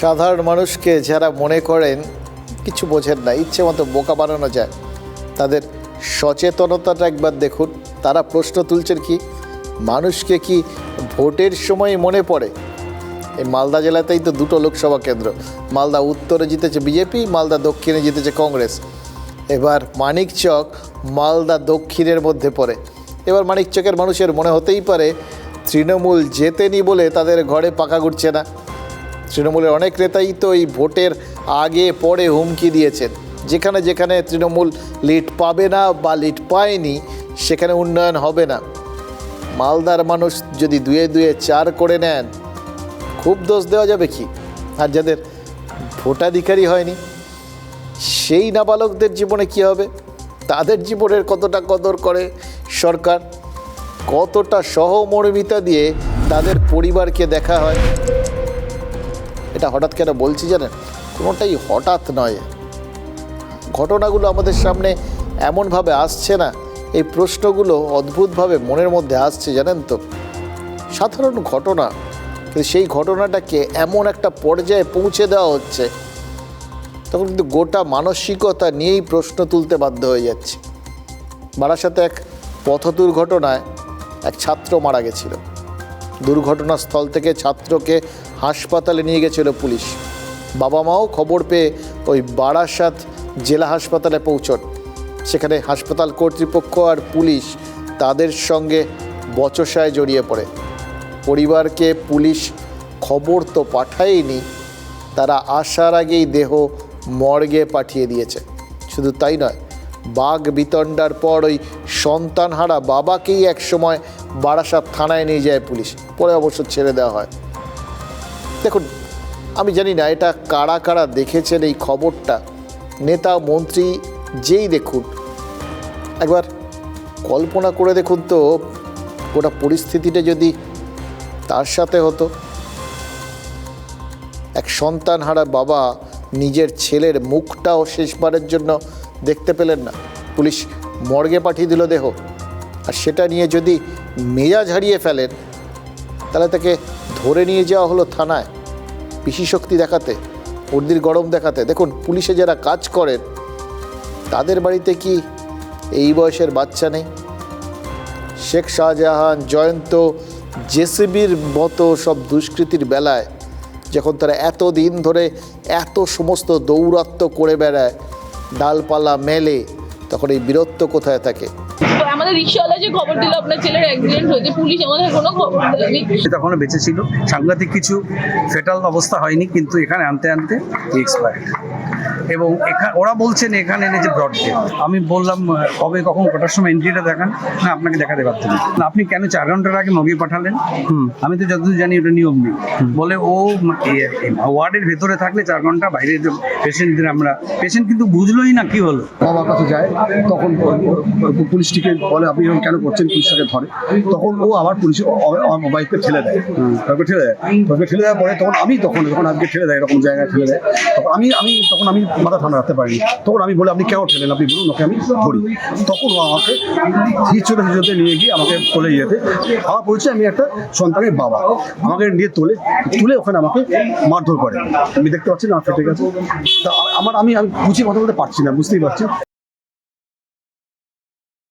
সাধারণ মানুষকে যারা মনে করেন কিছু বোঝেন না, ইচ্ছে মতো বোকা বানানো যায়, তাদের সচেতনতাটা একবার দেখুন। তারা প্রশ্ন তুলছেন কি, মানুষকে কি ভোটের সময় মনে পড়ে? এই মালদা জেলাতেই তো দুটো লোকসভা কেন্দ্র, মালদা উত্তরে জিতেছে বিজেপি, মালদা দক্ষিণে জিতেছে কংগ্রেস। এবার মানিকচক মালদা দক্ষিণের মধ্যে পড়ে। এবার মানিকচকের মানুষের মনে হতেই পারে, তৃণমূল জেতেনি বলে তাদের ঘরে পাকা ঘুরছে না। তৃণমূলের অনেক নেতাই তো এই ভোটের আগে, পরে হুমকি দিয়েছেন। যেখানে যেখানে তৃণমূল লিড পাবে না বা লিড পায়নি, সেখানে উন্নয়ন হবে না। মালদার মানুষ যদি দুয়ে দুয়ে চার করে নেন, খুব দোষ দেওয়া যাবে কি? আর যাদের ভোটাধিকারী হয়নি, সেই নাবালকদের জীবনে কি হবে? তাদের জীবনের কতটা কদর করে সরকার? কতটা সহমর্মিতা দিয়ে তাদের পরিবারকে দেখা হয়? এটা হঠাৎ কেন বলছি জানেন? কোনোটাই হঠাৎ নয়। ঘটনাগুলো আমাদের সামনে এমনভাবে আসছে না, এই প্রশ্নগুলো অদ্ভুতভাবে মনের মধ্যে আসছে জানেন তো। সাধারণ ঘটনা, কিন্তু সেই ঘটনাটাকে এমন একটা পর্যায়ে পৌঁছে দেওয়া হচ্ছে, তখন কিন্তু গোটা মানসিকতা নিয়েই প্রশ্ন তুলতে বাধ্য হয়ে যাচ্ছে। বারাসাতে এক পথ দুর্ঘটনায় এক ছাত্র মারা গেছিল। দুর্ঘটনাস্থল থেকে ছাত্রকে হাসপাতালে নিয়ে গেছিল পুলিশ। বাবা মাও খবর পেয়ে ওই বারাসাত জেলা হাসপাতালে পৌঁছন। সেখানে হাসপাতাল কর্তৃপক্ষ আর পুলিশ তাদের সঙ্গে বচসায় জড়িয়ে পড়ে। পরিবারকে পুলিশ খবর তো পাঠায়নি, তারা আসার আগেই দেহ মর্গে পাঠিয়ে দিয়েছে। শুধু তাই নয়, বাঘ বিতণ্ডার পর ওই সন্তানহারা বাবাকেই একসময় বারাসাত থানায় নিয়ে যায় পুলিশ। পরে অবশ্য ছেড়ে দেওয়া হয়। দেখুন, আমি জানি না এটা কারা কারা দেখেছেন এই খবরটা। নেতা, মন্ত্রী যেই দেখুন, একবার কল্পনা করে দেখুন তো, গোটা পরিস্থিতিটা যদি তার সাথে হতো। এক সন্তানহারা বাবা নিজের ছেলের মুখটাও শেষবারের জন্য দেখতে পেলেন না। পুলিশ মর্গে পাঠিয়ে দিল দেহ। আর সেটা নিয়ে যদি মেজাজ হারিয়ে ফেলেন, তাহলে তাকে ধরে নিয়ে যাওয়া হলো থানায়, পিসি শক্তি দেখাতে উর্দির গরম দেখাতে। দেখুন, পুলিশে যারা কাজ করেন, তাদের বাড়িতে কি এই বয়সের বাচ্চা নেই? শেখ শাহজাহান, জয়ন্ত, জেসিবির মতো সব দুষ্কৃতির বেলায়, যখন তারা এত দিন ধরে এত সমস্ত দৌরাত্ম্য করে বেড়ায়, ডালপালা মেলে, তখন এই বীরত্ব কোথায় থাকে? আমাদের রিক্সাওয়ালা যে খবর দিল, আপনার ছেলের অ্যাক্সিডেন্ট হয়েছে, পুলিশ আমাদের কোনো খবর দেয়নি। তখনও বেঁচে ছিল। সাংঘাতিক কিছু ফেটাল অবস্থা হয়নি, কিন্তু এখানে আনতে আনতে এক্সপায়ার্ড এবং ওরা বলছেন এখানে এনে যে ব্রড আমি বললাম কবে কখন কটার সময় এন্ট্রিটা দেখান। না আপনাকে দেখাতে পারতেন না। আপনি কেন চার ঘণ্টার আগে মগিয়ে পাঠালেন? আমি তো যতদূর জানি ওটা নিয়ম নেই। বলে ও ওয়ার্ডের ভেতরে থাকলে চার ঘণ্টা বাইরে পেশেন্টদের আমরা পেশেন্ট কিন্তু বুঝলোই না কি হলো। বাবার কাছে যায় তখন পুলিশটিকে বলে আপনি এরকম কেন করছেন? পুলিশটাকে ধরে। তখন ও আবার পুলিশ বাইককে ঠেলে দেয়। তারপরে ঠেলে দেয়। ঠেলে দেওয়ার পরে তখন আমি তখন যখন আজকে ঠেলে দেয় এরকম জায়গায় ঠেলে দেয় তখন আমি আমি তখন আমি মাথা ঠান্ডা রাখতে পারিনি। তখন আমি বলে, আপনি কেন ঠেলেন? আপনি বলুন, ওকে আমি ধরি। তখন আমাকে হিচড়ে হিচড়তে নিয়ে গিয়ে আমাকে তোলে যেতে আমার বলছে আমি একটা সন্তানের বাবা। আমাকে নিয়ে তোলে, তুলে ওখানে আমাকে মারধর করে। আমি দেখতে পাচ্ছি না ফেটে গেছে তা আমার, আমি আমি বুঝিয়ে কথা বলতে পারছি না, বুঝতেই পারছি